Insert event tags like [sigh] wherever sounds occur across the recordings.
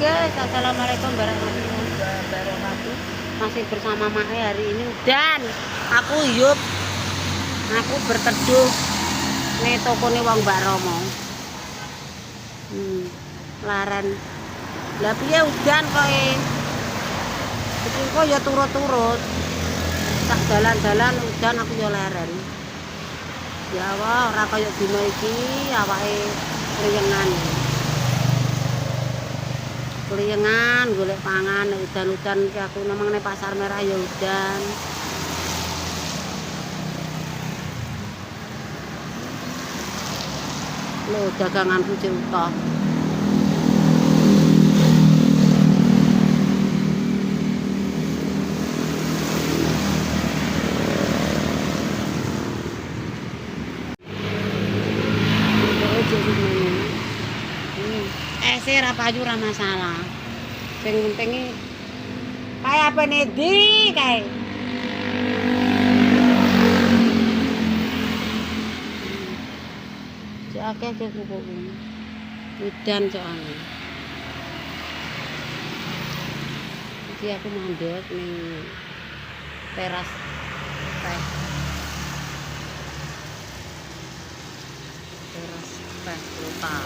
Guys, assalamualaikum warahmatullahi wabarakatuh. Masih bersama Mae hari ini dan aku yup, aku berteduh nih toko nih wong Mbak Romo. Hmm, laran. Lah piye udan kok e? Kok ya turut-turut. Tak jalan-jalan udan aku ya leren. Ya wah, ora kaya dina iki riyengan. Kuliengan, golek pangan, udan-udan iki aku ning pasar merah ya udan. Lho daganganku cek utuh. Pokoknya jadi ngene. Hmm. Eh sih ra payu ra masalah. Sing penting i- kayak apa nih di kayak. Cek akeh cek kuku. Udan soalnya. Iki aku mandek ning teras teh. Teras teh kota.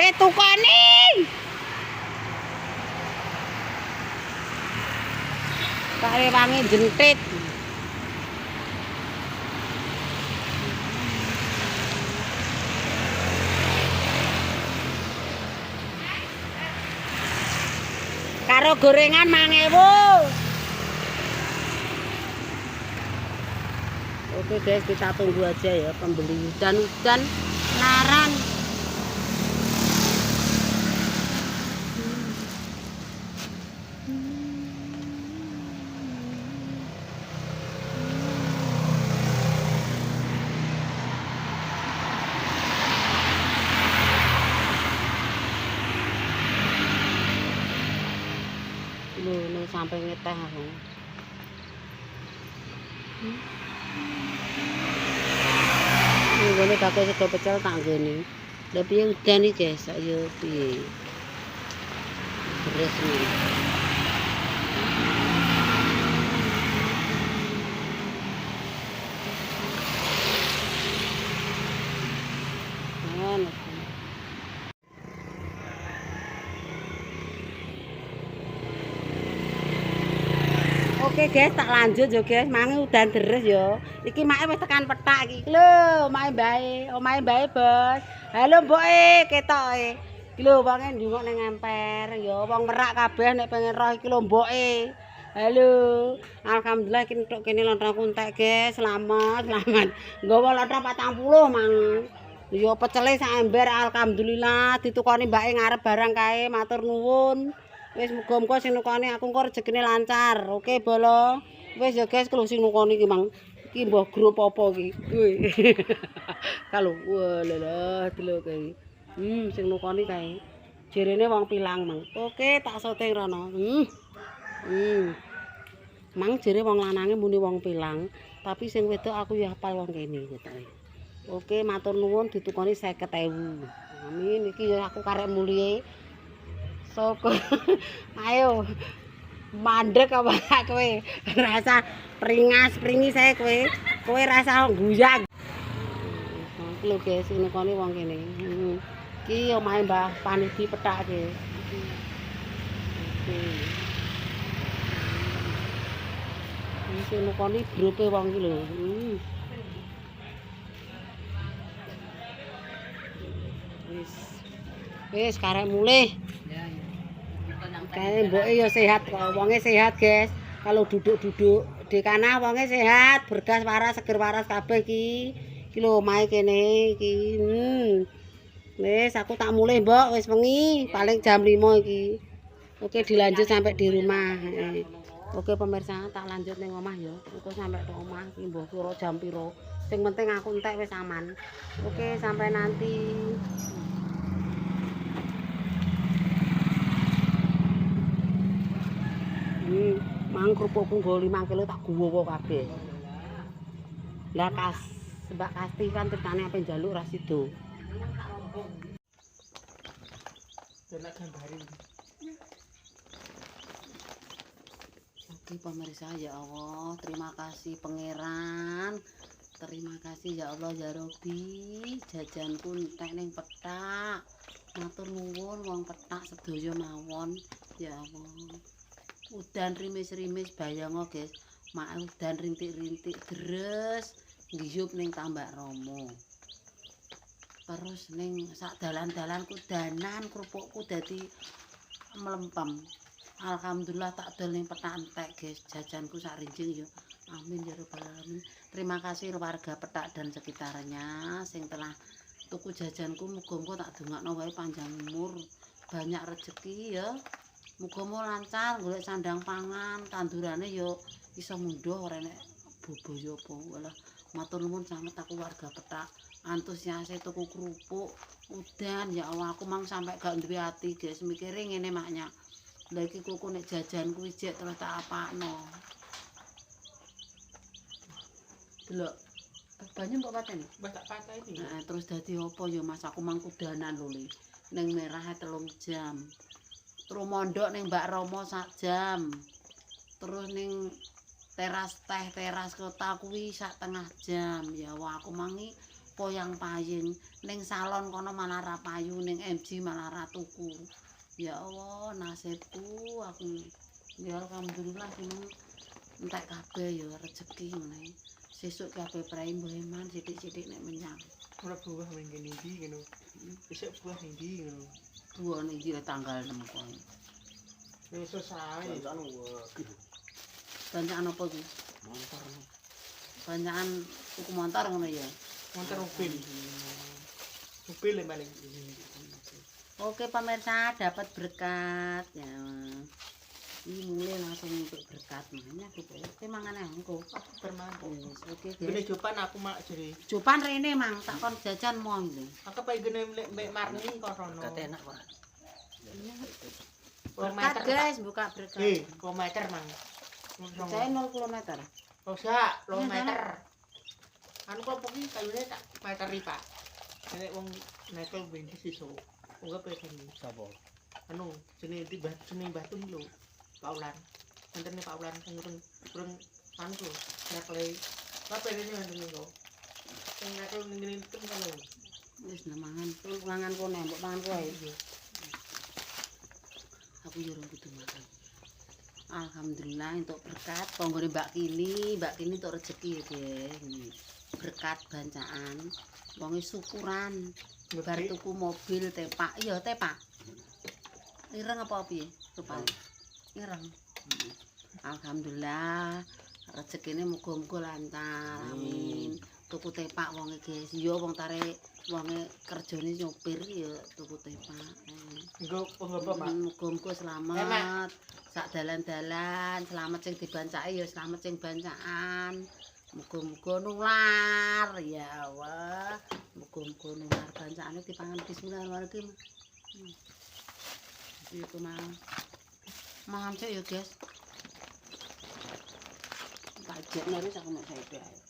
Eh tukane. Kare wangi jentit. Karo gorengan 5000. Oke guys, kita tunggu aja ya pembeli hujan-hujan laran. Lho, lho sampai ngeteh aku. Ini gue pakai sego pecel tak gini. Lah piye udan iki guys, ayo piye. Beres nih. Oke guys, tak lanjut yo guys. Mangi udan deres yo. Iki mae wis tekan petak iki. Lho, mae bae. Omahe bae, Bos. Halo, Mboke, ketoke. Iki lho wonge ndungok ning emper. Yo wong merak kabeh nek pengen roh iki lho, Mboke. Halo. Alhamdulillah iki entuk kene lontra kuntek, guys. Selamat, selamat. Nggawa lontra 40 mang. Yo pecele sak ember alhamdulillah ditukoni mbake ngarep barang kae. Matur nuwun. Wis muga-muga sing nukoni aku engko rezekine lancar. Oke, Bolo. Wis ya guys, kalau sing nukoni iki Mang. Iki mbah grup apa iki? Kuwi. [laughs] Kalau walah delok kae. Hmm, sing nukoni kae. Jerene wong pilang, Mang. Oke, tak syuting rono. Hmm. Hmm. Mang jere wong lanange muni wong pilang, tapi sing wedok aku ya hafal wong kene gitu. Oke, matur nuwun ditukoni 50.000. Amin. Iki ya aku karek mulie. Soko. [laughs] Ayo. Mandek apa kowe? Rasa pringas, pringi saya kowe. Kowe rasa guyag. Lho guys, ini kene wong kene. Hmm. Ki omahe Mbah Panidi petake. Oke. Ini nukoni grupe wong iki lho. Hmm. Wis. Wis karek mulih. Kayak mboke ya sehat kok. Wonge sehat, guys. Kalau duduk-duduk di kana wonge sehat, bergas waras, seger waras kabeh iki. Iki lho omahe kene iki. Hmm. Wis aku tak mulih, Mbok, wis wengi, paling jam 5 iki. Oke, dilanjut sampai di rumah. Oke pemirsa, tak lanjut ning omah ya. Engko sampe tok omah iki mbok kira jam piro. Sing penting aku entek wis aman. Oke, sampai nanti. Mang kerupukku nggo 5 kilo tak guwowo kabeh. Lah kas Mbak Kasti kan ceritane ape njaluk ra sido. Delok gambarin. Oke pemirsa ya Allah, terima kasih pangeran. Terima kasih ya Allah ya Robi, jajanku entek ning petak. Matur nuwun wong petak sedaya mawon. Ya Allah. Udan rimis-rimis bayang guys. Mak udan rintik-rintik deres ngiyup ning Tambak Romo. Terus ning sak dalan-dalanku danan kerupukku dadi melempem. Alhamdulillah tak dol ning petak entek guys jajanku sak rinjing ya. Amin ya rabbal alamin. Terima kasih warga petak dan sekitarnya sing telah tuku jajanku muga-muga tak dongakno wae panjang umur, banyak rezeki ya. Muga-muga lancar golek sandang pangan, tandurane ya iso munduh ora enek bobo ya apa. Walah matur nuwun sanget aku warga petak. Antusiase tuku kerupuk, udan ya Allah aku mang sampai gak duwe ati guys mikire ngene maknya. Lah iki kuku nek jajan kuwi jek terus tak apakno. Delok. Banyu mbok pateni. Mbak tak ini. Nah, terus dadi apa ya Mas aku mang kudanan lho. Ning merah telung jam. Terus mondok ning Mbak Romo sak jam. Terus ning teras teh teras kota kuwi sak tengah jam. Ya wah aku mangi poyang paying ning salon kono malah ra payu ning MG malah ra tuku. Ya Allah nasibku aku ya alhamdulillah seneng entek kabeh ya rezeki ngene. Sesuk kabeh prei mbah Eman sithik-sithik nek menyang. Ora buah ning kene iki ngono. Besok buah ning ndi ngono. Tuwa iki le tanggal 6 koe. Wis selesai. Banyakan apa iki? Montor. Banyakan tuku motor ngono ya. Montor mobil. Mobil yang paling. Oke pemirsa dapat berkat ya. Ini mulai langsung untuk berkat makanya gitu. Oke mangan engko. Aku bermantu. Wis oke Gene guys. jopan aku mak jere. Jupan rene mang tak kon jajan mau iki. Aku pengen gene mek marni kok rono. Kate enak kok. Berkat guys buka berkat. Eh, kilometer mang. Saya 0 km. Oh, sak, lo meter. Anu kok poki kayune tak meter iki, Pak. Nek wong nekel bengi siso. Apa ini? Sapa? Anu, jenenge di batu jenenge batu lho. Paulan. Enten Paulan sing urung urung anu lho, nekle. Apa ini enten lho. Sing nekel ning ngene iki kan lho. Wis nah, mangan. Terus mangan kono mbok mangan kowe. Iya. Aku yo ora kudu makan. Alhamdulillah untuk berkat ponggone Mbak Kini, Mbak Kini untuk rezeki ya, Deh. Ini. Berkat bancaan. Wonge syukuran. Bar Ngerti? tuku mobil tepak. Iya, tepak. Ireng apa piye? Rupane. Ireng. Hmm. Alhamdulillah rezekine muga-muga lancar. Amin. Tuku tepak wonge, guys. Iya wong tarik wonge kerjane nyopir ya tuku tepak. Eh. Engko pengapa, Pak? Muga-muga selamat. Sak dalan-dalan, selamat sing dibancaki ya selamat sing bancaan. Muga-muga nular ya Allah. Muga-muga nular bancane dipangan bismillahirrahmanirrahim. Hmm. Iku mah. Mangan sik ya, guys. Tak jekne wis aku nek saiki ae.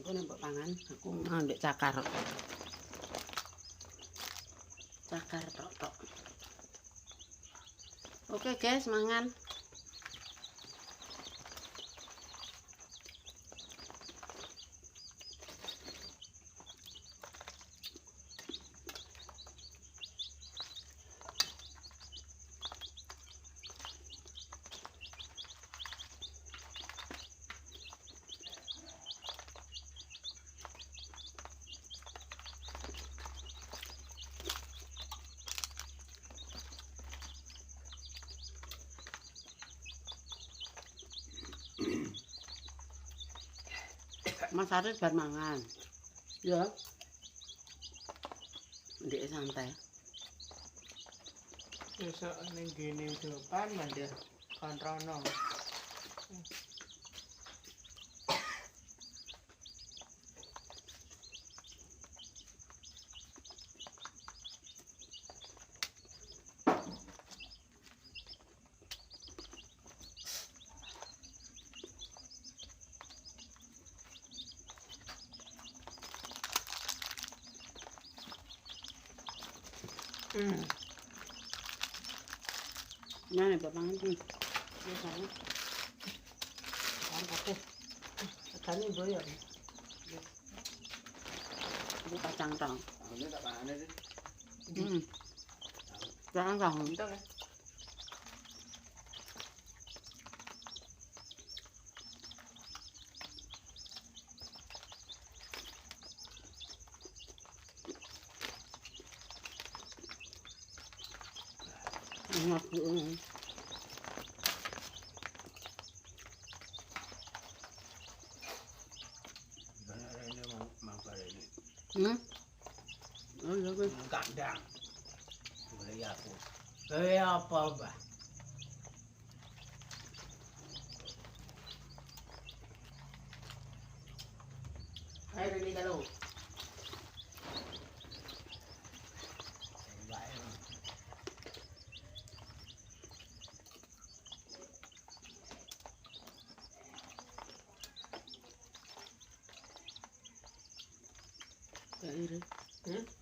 aku nek pangan aku ngambek cakar. Cakar tok tok. Oke guys, mangan. Mas Aris bar mangan. Ya. Ndek santai. besok ning gene depan อืมนั่นเลยประมาณนี้เดี๋ยวสองสามกับเต้สามนี่เบื่อเลยดูปลาจังต่างเอาเนื้อปลาเนี่ยดิอืมจังต่างต้องเลย Hmm. Ya. Hmm. Oh gue. Kandang. Boleh aku. Kayak apa, Mbah? Ayo ini kalau. Mbah, emang. Gak